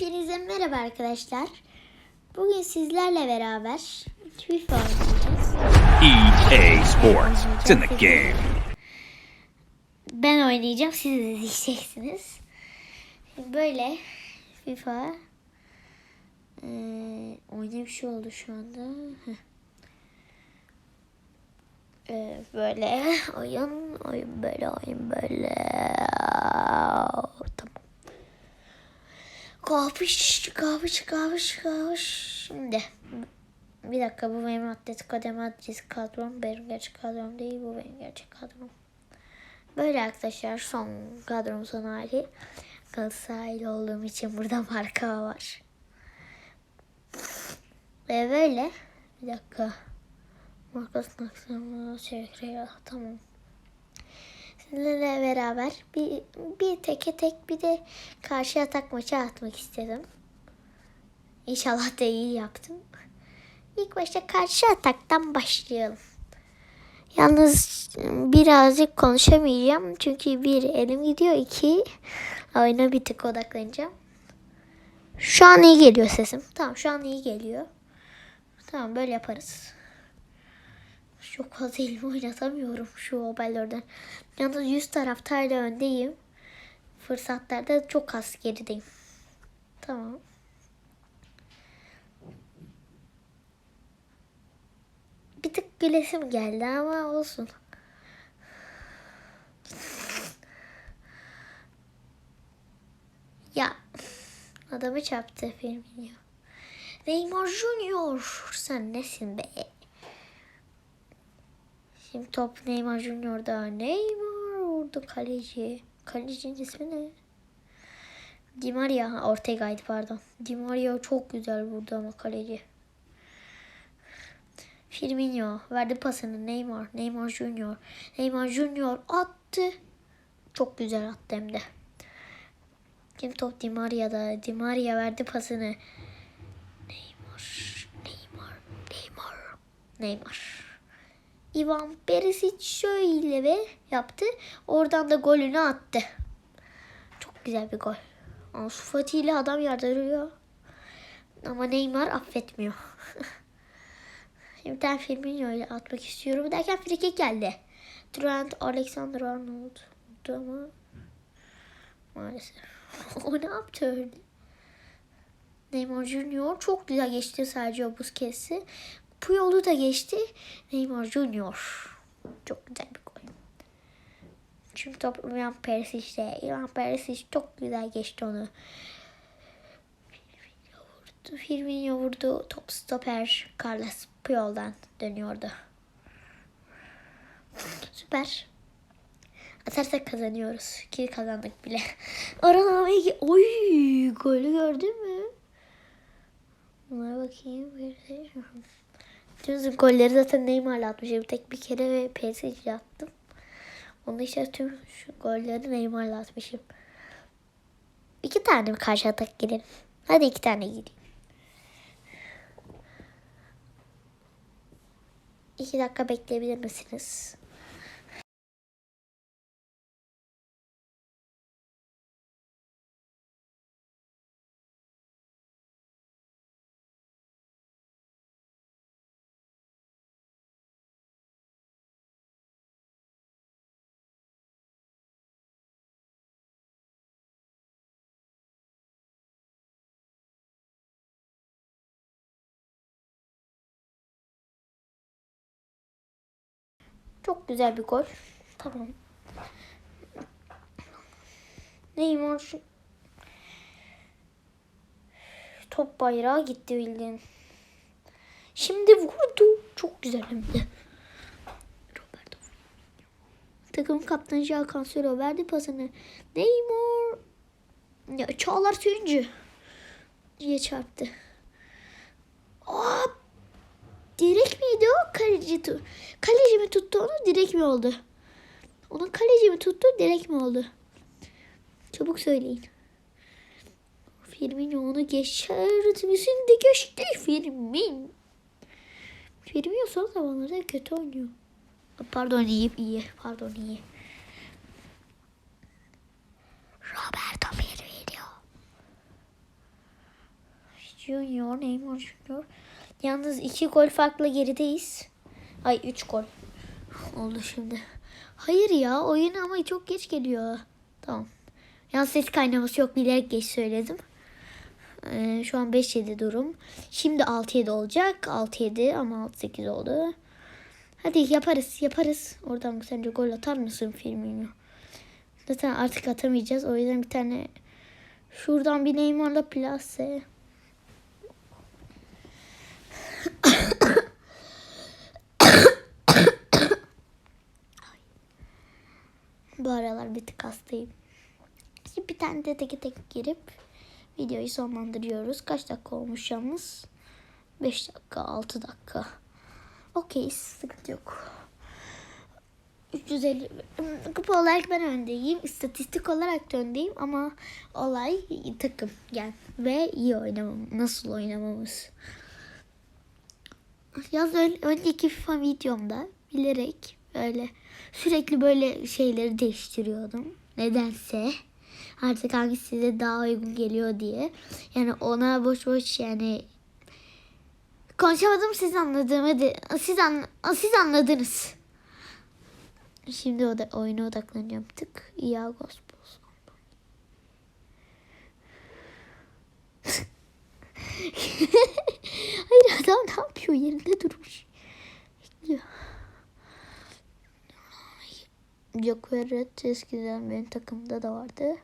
Hepinize merhaba arkadaşlar. Bugün sizlerle beraber FIFA oynayacağız. EA Sports. It's in the game. Ben oynayacağım, siz de izleyeceksiniz. Böyle FIFA ee, bir şey oldu şu anda. Ee, böyle oyun, oyun böyle, oyun böyle. Kapış, kapış, kapış, kapış. Şimdi bir dakika bu benim Atletico de kadrom. Benim gerçek kadrom değil bu benim gerçek kadrom. Böyle arkadaşlar son kadrom son hali. Galatasaraylı olduğum için burada marka var. Ve böyle bir dakika. Markasını aksamına çevreye tamam. Sizinle beraber bir, bir teke tek bir de karşı atak maçı atmak istedim. İnşallah da iyi yaptım. İlk başta karşı ataktan başlayalım. Yalnız birazcık konuşamayacağım. Çünkü bir elim gidiyor. iki oyuna bir tık odaklanacağım. Şu an iyi geliyor sesim. Tamam şu an iyi geliyor. Tamam böyle yaparız. Çok fazla elimi oynatamıyorum şu hoparlörden. Yalnız 100 taraftarla öndeyim. Fırsatlarda çok az gerideyim. Tamam. Bir tık gülesim geldi ama olsun. Ya adamı çarptı Firmino. Neymar Junior sen nesin be? Şimdi top Neymar Junior'da. Neymar vurdu kaleci. Kalecinin ismi ne? Di Maria. Ortega'ydı pardon. Di Maria çok güzel vurdu ama kaleci. Firmino verdi pasını Neymar. Neymar Junior. Neymar Junior attı. Çok güzel attı hem de. Şimdi top Di Maria'da. Di Maria verdi pasını. Neymar. Neymar. Neymar. Neymar. Ivan Perisic şöyle ve yaptı. Oradan da golünü attı. Çok güzel bir gol. Ansu Fati ile adam yardırıyor. Ama Neymar affetmiyor. Şimdi tane Firmino ile atmak istiyorum. Derken frikik geldi. Trent Alexander Arnold. Ama maalesef. o ne yaptı öyle? Neymar Junior çok güzel geçti Sergio Busquets'i. Puyol'u da geçti. Neymar Junior. Çok güzel bir gol. Şimdi top Ivan Perisic'te. Ivan Perisic çok güzel geçti onu. Firmino vurdu. Top stoper Carlos Puyol'dan dönüyordu. Süper. Atarsak kazanıyoruz. Ki kazandık bile. Abi oy golü gördün mü? Buna bakayım. Tüm golleri zaten Neymar'la atmışım. Tek bir kere ve PSG'le attım. Onun işte tüm şu golleri Neymar'la atmışım. İki tane mi karşı atak girelim? Hadi iki tane gireyim. İki dakika bekleyebilir misiniz? Çok güzel bir gol. Tamam. Neymar şu- top bayrağı gitti bildiğin. Şimdi vurdu. Çok güzel hem de. Roberto. Takım kaptanı Joao Cancelo verdi pasını. Neymar. Ya Çağlar Söyüncü. diye çarptı. Hop. Direkt miydi o? Kaleci, tu kaleci mi tuttu onu? Direkt mi oldu? Onun kaleci mi tuttu? Direkt mi oldu? Çabuk söyleyin. Firmino onu geçer misin de geçti Firmin. Firmino son zamanlarda kötü oynuyor. Pardon iyi iyi. Pardon iyi. Roberto Firmino. Junior, Neymar Junior. Yalnız iki gol farklı gerideyiz. Ay üç gol. Oldu şimdi. Hayır ya oyun ama çok geç geliyor. Tamam. Yalnız ses kaynaması yok bilerek geç söyledim. Ee, şu an 5-7 durum. Şimdi 6-7 olacak. 6-7 ama 6-8 oldu. Hadi yaparız yaparız. Oradan sence gol atar mısın Firmino? Zaten artık atamayacağız. O yüzden bir tane şuradan bir Neymar'la plase. Bu aralar bir tık hastayım. Şimdi bir tane de tek tek girip videoyu sonlandırıyoruz. Kaç dakika olmuş yalnız? 5 dakika, 6 dakika. Okey, sıkıntı yok. 350 kupa olarak ben öndeyim. İstatistik olarak da öndeyim ama olay takım gel ve iyi oynamam. Nasıl oynamamız. Yaz ön- önceki FIFA videomda bilerek böyle sürekli böyle şeyleri değiştiriyordum. Nedense artık hangisi size daha uygun geliyor diye. Yani ona boş boş yani konuşamadım siz anladığımı de, siz, an, siz anladınız. Şimdi o da oyuna odaklanacağım. Tık. Iagos Hayır adam ne yapıyor? Yerinde durmuş. Bekliyor. Jokueret eskiden benim takımda da vardı.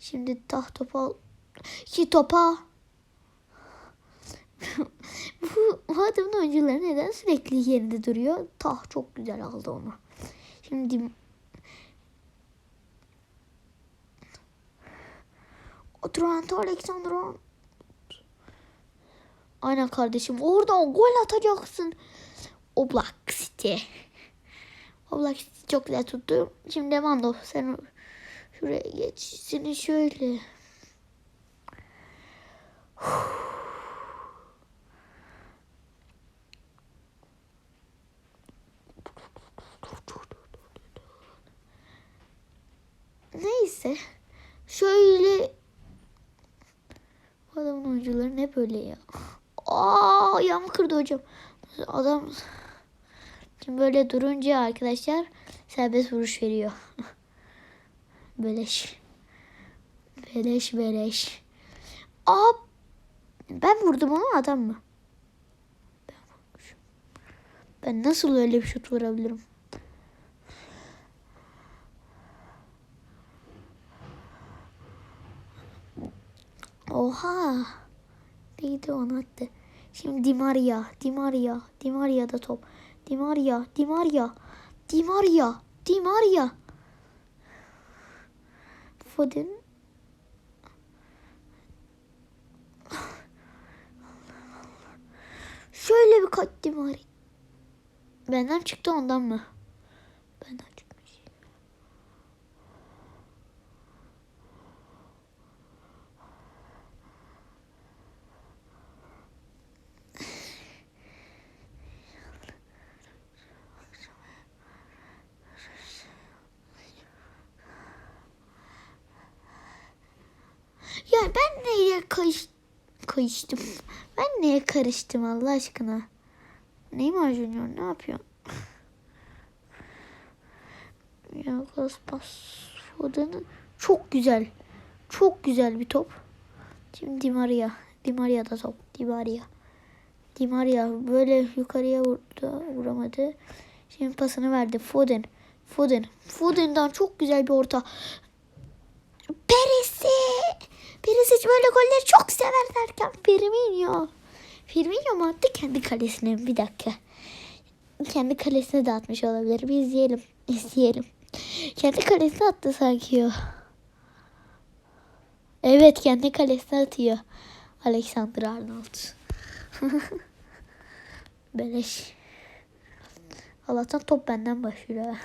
Şimdi taht topa iki topa bu, bu adamın oyuncuları neden sürekli yerinde duruyor? Tah çok güzel aldı onu. Şimdi Trent Alexander Aynen kardeşim. Oradan gol atacaksın. Oblak City. Oblak City çok güzel tuttu. Şimdi Lewandowski sen şuraya geç. Seni şöyle. Neyse. Şöyle Bu adamın oyuncuları ne böyle ya? Aa ayağımı kırdı hocam. Adam Şimdi böyle durunca arkadaşlar serbest vuruş veriyor. beleş. Beleş beleş. Aa ben vurdum onu adam mı? Ben. Ben nasıl öyle bir şut vurabilirim? Oha. Neydi onu attı. Şimdi Di Maria, Di Maria, Di Maria'da top. Di Maria, Di Maria, Di Maria, Di Maria. Foden. Şöyle bir kaç Di Maria. Benden çıktı ondan mı? Benden çıkmış. Ya ben neye kayış, kayıştım? Ben neye karıştım Allah aşkına? Neymar Junior ne yapıyor? Ya pas pas Foden'ın çok güzel. Çok güzel bir top. Şimdi Di Maria. Di Maria'da top. Di Maria. Di Maria böyle yukarıya vurdu. Vuramadı. Şimdi pasını verdi. Foden. Foden. Foden'dan çok güzel bir orta. Perisic. Perisic böyle golleri çok sever derken Firmino. Firmino mu attı kendi kalesine? Bir dakika. Kendi kalesine de atmış olabilir. Bir izleyelim. İzleyelim. Kendi kalesine attı sanki o. Evet kendi kalesine atıyor. Alexander Arnold. Beleş. Allah'tan top benden başlıyor.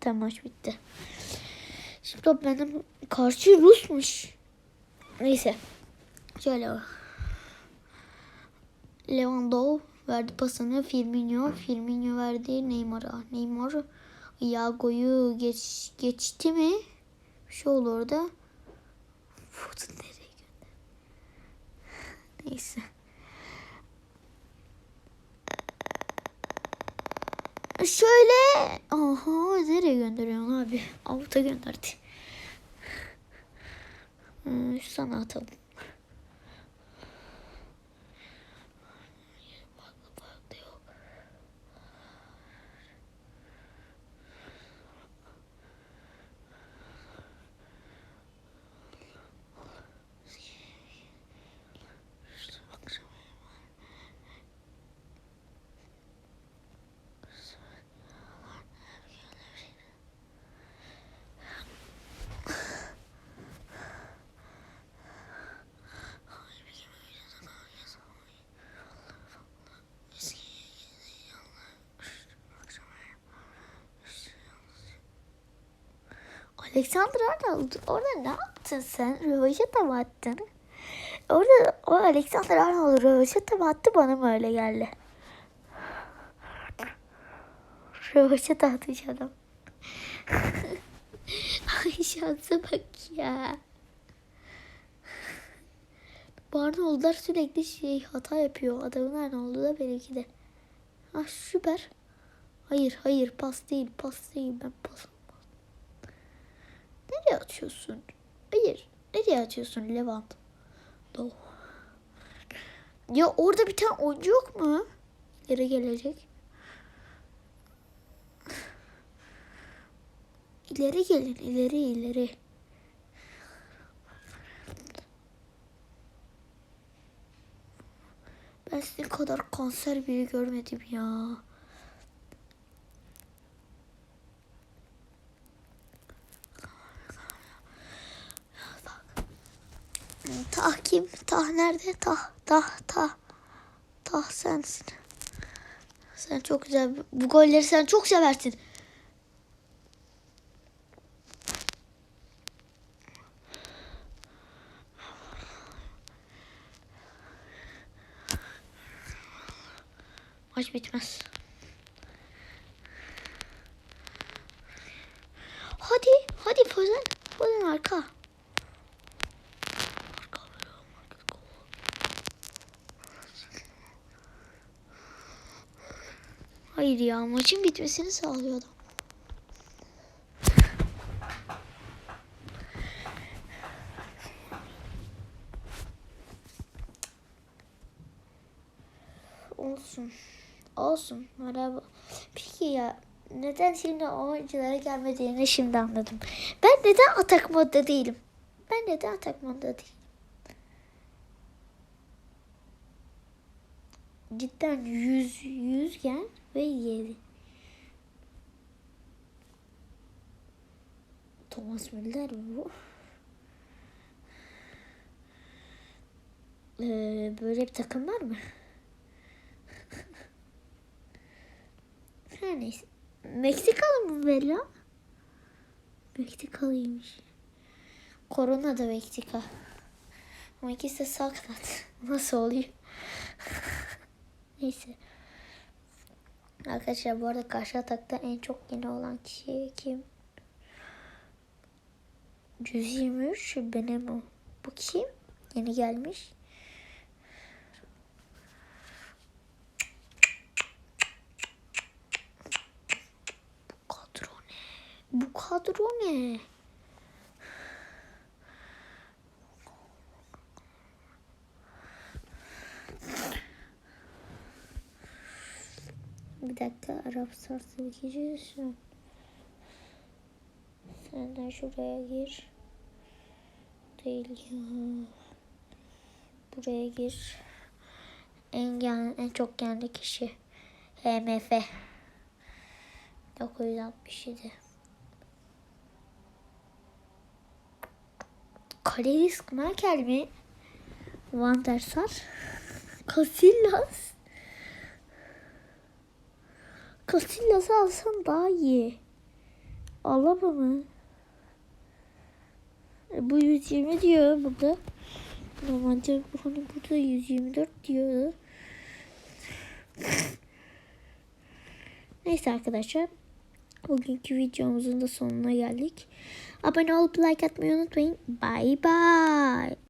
Tamam maç bitti. Şimdi top benden karşı Rus'muş. Neyse. Şöyle. Lewandowski verdi pasını Firmino. Firmino verdi Neymar'a. Neymar Iago'yu geç, geçti mi? Bir şey oldu orada. Foden nereye gönder? Neyse. Şöyle. Aha nereye gönderiyorsun abi? Avuta gönderdi. Hmm, sana atalım. Farklı farklı yok. Alexander Arnold orada ne yaptın sen? Rövaşata mı attın? Orada o Alexander Arnold rövaşata mı attı bana mı öyle geldi? Rövaşata atmış adam. Ay şansa bak ya. Bu Arnold'lar sürekli şey hata yapıyor. Adamın Arnold'u da benimki de. Ah süper. Hayır hayır pas değil pas değil ben pas Nereye atıyorsun? Hayır. Nereye atıyorsun Levant? Doğu. Ya orada bir tane oyuncu yok mu? İleri gelecek. İleri gelin ileri ileri. Ben sizin kadar kanser biri görmedim ya. Tah kim? Tah nerede? Tah, tah, tah. Tah sensin. Sen çok güzel. Bu golleri sen çok seversin. Maç bitmez. Hadi, hadi Foden. Foden arka. Hayır ya maçın bitmesini sağlıyor adam. Olsun. Olsun. Merhaba. Peki ya neden şimdi oyunculara gelmediğini şimdi anladım. Ben neden atak modda değilim? Ben neden atak modda değilim? Cidden yüz yüzgen ve yedi. Thomas Müller bu. Ee, böyle bir takım var mı? Her neyse. Meksikalı mı Bella? Meksikalıymış. Korona da Meksika. Ama ikisi de sağ. Nasıl oluyor? Neyse. Arkadaşlar bu arada karşı atakta en çok yeni olan kişi kim? 123 Benemo. Bu kim? Yeni gelmiş. Bu kadro ne? Bu kadro ne? Bir dakika Arap sarsı dikeceğiz. Sen de şuraya gir. Değil ya. Buraya gir. En, gen, en çok genli kişi. HMF. 967. Kaleris Merkel mi? Van der Sar. Casillas. Casillas'ı alsam daha iyi. Alamam mı? E, Bu 120 diyor burada. Normalde hani burada 124 diyor. Neyse arkadaşlar. Bugünkü videomuzun da sonuna geldik. Abone olup like atmayı unutmayın. Bye bye.